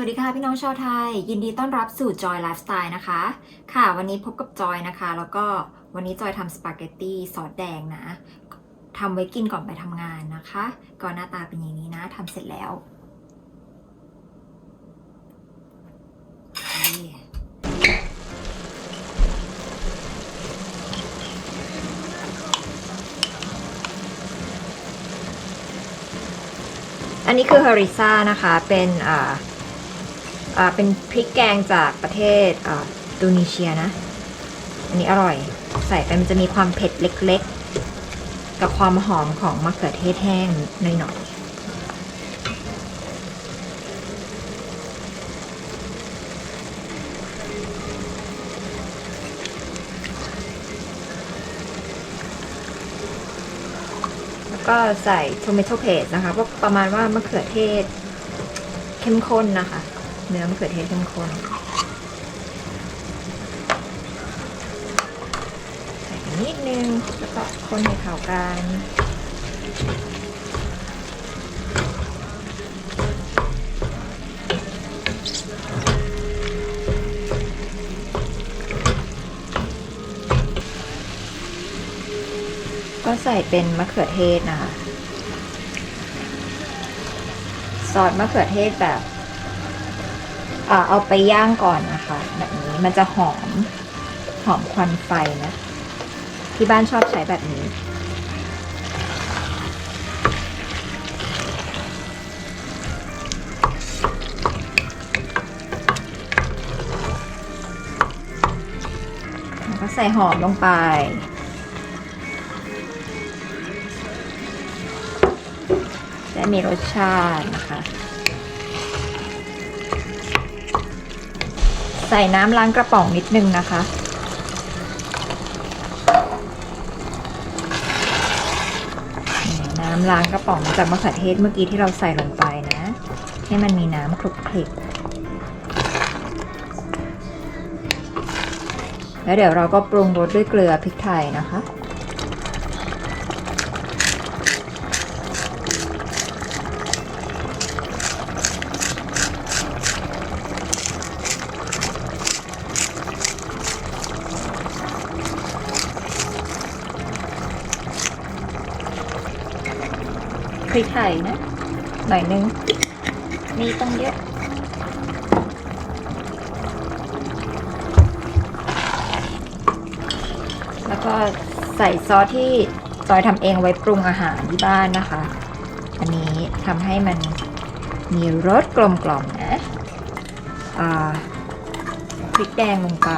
วัสดีค่ะพี่น้องชาวไทย ยินดีต้อนรับสู่ Joy Lifestyle นะคะ ค่ะ วันนี้พบกับจอยนะคะ แล้วก็วันนี้จอยทำสปาเกตตี้ซอสแดงนะทำไว้กินก่อนไปทำงานนะคะก็หน้าตาเป็นอย่างนี้นะทำเสร็จแล้วอันนี้คือฮาริซ่านะคะ เป็นอ่า เป็นพริกแกงจากประเทศอ่าอินโดนีเซียนะ อันนี้อร่อย ใส่ไปมันจะมีความเผ็ดเล็กๆ กับความหอมของมะเขือเทศแห้งหน่อยๆแล้วก็ใส่ tomato paste นะคะพวกประมาณว่ามะเขือเทศเข้มข้นนะคะ เนื้อมะเขือเทศเข้มข้นใส่นิดนึงแล้วก็คนให้เข้ากันก็ใส่เป็นมะเขือเทศนะคะ ซอสมะเขือเทศแบบ เอาไปย่างก่อนนะคะ แบบนี้มันจะหอมหอมควันไฟนะที่บ้านชอบใช้แบบนี้ แล้วก็ใส่หอมลงไปจะมีรสชาตินะคะ ใส่น้ำล้างกระป๋องนิดนึงนะคะ น้ำล้างกระป๋องจากมะเขือเทศเมื่อกี้ที่เราใส่ลงไปนะ ให้มันมีน้ำคลุกคลิกแล้วเดี๋ยวเราก็ปรุงรสด้วยเกลือพริกไทยนะคะ ริกไทยนะ หน่อยนึงนี่ต้องเยอะ แล้วก็ใส่ซอสที่จอยทำเองไว้ปรุงอาหารที่บ้านนะคะ อันนี้ทำให้มันมีรสกลมกล่อมนะพริกแดงลงไป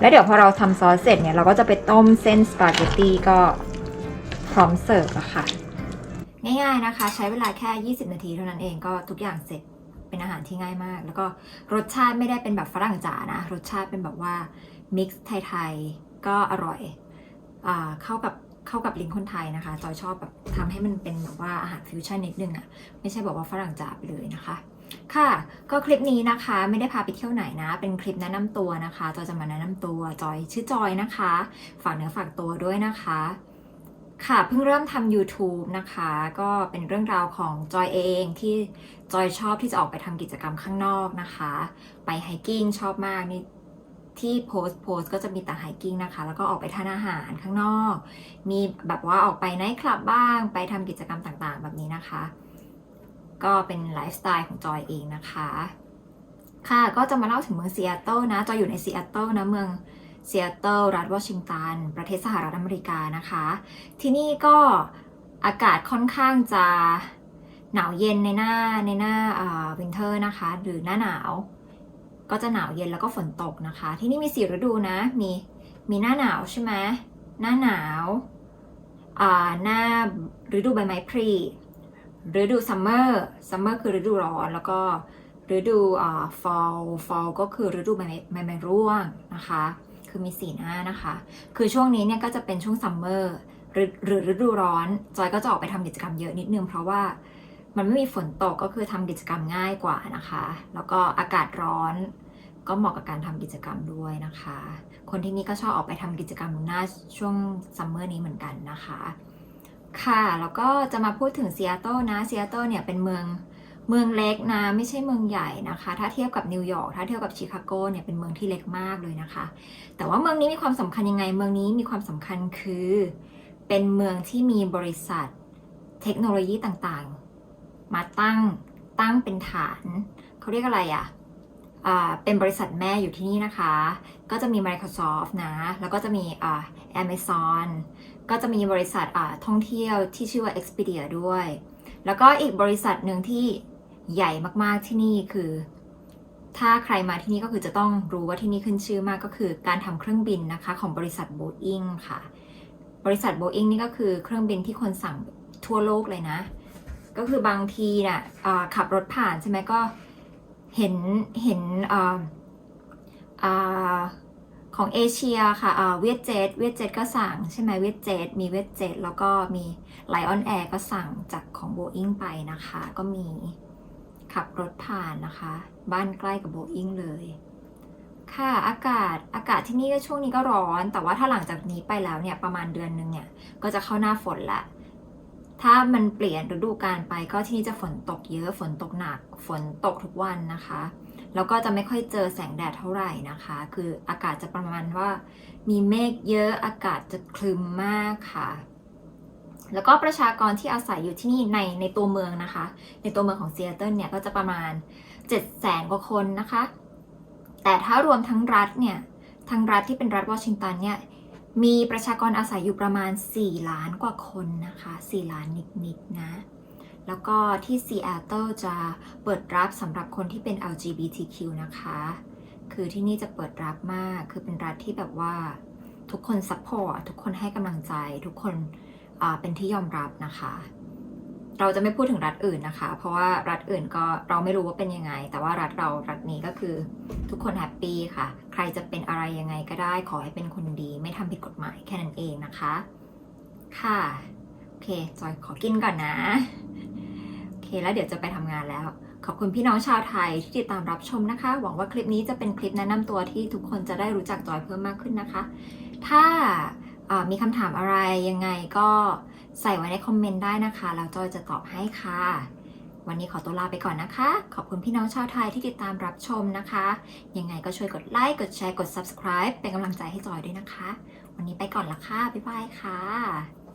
แล้วเดี๋ยวพอเราทำซอสเสร็จเนี่ยเราก็จะไปต้มเส้นสปาเกตตี้ก็พร้อมเสิร์ฟอะค่ะ ง่ายๆนะคะ ใช้เวลาแค่ 20 นาทีเท่านั้นเองก็ทุกอย่างเสร็จเป็นอาหารที่ง่ายมาก แล้วก็รสชาติไม่ได้เป็นแบบฝรั่งจ๋านะ รสชาติเป็นแบบว่ามิกซ์ไทยๆ ก็อร่อยอ่าเข้ากับเข้ากับลิ้นคนไทยนะคะจอยชอบแบบทำให้มันเป็นแบบว่าอาหารฟิวชั่นนิดนึงอะไม่ใช่บอกว่าฝรั่งจ๋าไปเลยนะคะ ค่ะก็คลิปนี้นะคะ ไม่ได้พาไปเที่ยวไหนนะ เป็นคลิปแนะนำตัวนะคะจอยจะมาแนะนำตัวจอยชื่อจอยนะคะ ฝากเนื้อฝากตัวด้วยนะคะ ค่ะเพิ่งเริ่มทำ YouTube นะคะ ก็เป็นเรื่องราวของจอยเองที่จอยชอบที่จะออกไปทำกิจกรรมข้างนอกนะคะ ไปไฮกิ้งชอบมากนี่ที่โพสต์โพสต์ก็จะมีแต่ไฮกิ้งนะคะ แล้วก็ออกไปทานอาหารข้างนอก มีแบบว่าออกไปไนท์คลับบ้าง ไปทำกิจกรรมต่างๆ แบบนี้นะคะ ก็เป็นไลฟ์สไตล์ของจอยเองนะคะ ค่ะก็จะมาเล่าถึงเมืองซีแอตเทิลนะ จอยอยู่ในซีแอตเทิลนะเมืองซีแอตเทิลรัฐวอชิงตัน ประเทศสหรัฐอเมริกานะคะ ที่นี่ก็อากาศค่อนข้างจะหนาวเย็นในหน้าในหน้าวินเทอร์นะคะ หรือหน้าหนาว ก็จะหนาวเย็นแล้วก็ฝนตกนะคะ ที่นี่มีสี่ฤดูนะ มีมีหน้าหนาวใช่ไหมหน้าหนาวอ่าหน้าฤดูใบไม้ผลิ ฤดูซัมเมอร์ซัมเมอร์คือฤดูร้อน แล้วก็ฤดูอ่า fall fall ก็คือฤดูใบไม้ใบไม้ร่วงนะคะ คือมีสีหน้านะคะ คือช่วงนี้เนี่ยก็จะเป็นช่วงซัมเมอร์หรือหรือฤดูร้อน จอยก็จะออกไปทำกิจกรรมเยอะนิดนึง เพราะว่ามันไม่มีฝนตกก็คือทำกิจกรรมง่ายกว่านะคะ แล้วก็อากาศร้อน ก็เหมาะกับการทำกิจกรรมด้วยนะคะ คนที่นี่ก็ชอบออกไปทำกิจกรรมหน้าช่วงซัมเมอร์นี้เหมือนกันนะคะ ค่ะ แล้วก็จะมาพูดถึงซีแอตเทิลนะซีแอตเทิลเนี่ยเป็นเมืองเมืองเล็กนะไม่ใช่เมืองใหญ่นะคะ ถ้าเทียบกับนิวยอร์กถ้าเทียบกับชิคาโกเนี่ยเป็นเมืองที่เล็กมากเลยนะคะ แต่ว่าเมืองนี้มีความสำคัญยังไง เมืองนี้มีความสำคัญคือ เป็นเมืองที่มีบริษัทเทคโนโลยีต่างๆ มาตั้งตั้งเป็นฐานเขาเรียกอะไรอะอ่า เป็นบริษัทแม่อยู่ที่นี่นะคะ ก็จะมี Microsoft นะ แล้วก็จะมีอ่า Amazon ก็จะมีบริษัทท่องเที่ยวที่ชื่อว่า Expedia ด้วย แล้วก็อีกบริษัทหนึ่งที่ใหญ่มากๆที่นี่คือ ถ้าใครมาที่นี่ก็คือจะต้องรู้ว่าที่นี่ขึ้นชื่อมากก็คือการทำเครื่องบินนะคะของบริษัท Boeing ค่ะ บริษัท Boeing นี่ก็คือเครื่องบินที่คนสั่งทั่วโลกเลยนะ ก็คือบางทีน่ะอ่าขับรถผ่านใช่ไหมก็ เห็นเห็นอ่าอ่าของเอเชียค่ะเวียดเจ็ตเวียดเจ็ตก็สั่งใช่ไหมเวียดเจ็ตมีเวียดเจ็ตแล้วก็มีไลออนแอร์ก็สั่งจากของ Boeing ไปนะคะ ก็มีขับรถผ่านนะคะ บ้านใกล้กับ Boeing เลย ค่ะอากาศอากาศที่นี่ก็ช่วงนี้ก็ร้อน แต่ว่าถ้าหลังจากนี้ไปแล้วเนี่ยประมาณเดือนหนึงเนี่ย ก็จะเข้าหน้าฝนละ ถ้ามันเปลี่ยนฤดูกาลไปก็ที่นี่จะฝนตกเยอะฝนตกหนัก ฝนตกทุกวันนะคะ แล้วก็จะไม่ค่อยเจอแสงแดดเท่าไหร่นะคะ คืออากาศจะประมาณว่า มีเมฆเยอะอากาศจะคลึมมากค่ะ แล้วก็ประชากรที่อาศัยอยู่ที่นี่ในในตัวเมืองนะคะ ในตัวเมืองของซีแอตเทิลเนี่ยก็จะประมาณ7 0 0แสนกว่าคนนะคะ แต่ถ้ารวมทั้งรัฐเนี่ยทั้งรัฐที่เป็นรัฐวอชิงตันเนี่ย มีประชากรอาศัยอยู่ประมาณ 4 ล้านกว่าคนนะคะ 4 ล้านนิดๆนะ แล้วก็ที่ซีแอตเทิลจะเปิดรับสำหรับคนที่เป็น LGBTQ นะคะ คือที่นี่จะเปิดรับมาก คือเป็นรัฐที่แบบว่าทุกคนซัพพอร์ต ทุกคนให้กำลังใจ ทุกคนเป็นที่ยอมรับนะคะ เราจะไม่พูดถึงรัฐอื่นนะคะ เพราะว่ารัฐอื่นก็เราไม่รู้ว่าเป็นยังไง แต่ว่ารัฐเรารัฐนี้ก็คือทุกคนแฮปปี้ค่ะ ใครจะเป็นอะไรยังไงก็ได้ ขอให้เป็นคนดี ไม่ทำผิดกฎหมายแค่นั้นเองนะคะ ค่ะ โอเค จอยขอกินก่อนนะ โอเค แล้วเดี๋ยวจะไปทำงานแล้ว ขอบคุณพี่น้องชาวไทยที่ติดตามรับชมนะคะ หวังว่าคลิปนี้จะเป็นคลิปแนะนำตัวที่ทุกคนจะได้รู้จักจอยเพิ่มมากขึ้นนะคะ ถ้ามีคำถามอะไรยังไงก็ ใส่ไว้ในคอมเมนต์ได้นะคะแล้วจอยจะตอบให้ค่ะ วันนี้ขอตัวลาไปก่อนนะคะ ขอบคุณพี่น้องชาวไทยที่ติดตามรับชมนะคะ ยังไงก็ช่วยกดไลค์กดแชร์กด subscribe เป็นกำลังใจให้จอยด้วยนะคะ วันนี้ไปก่อนละค่ะบ๊ายบายค่ะ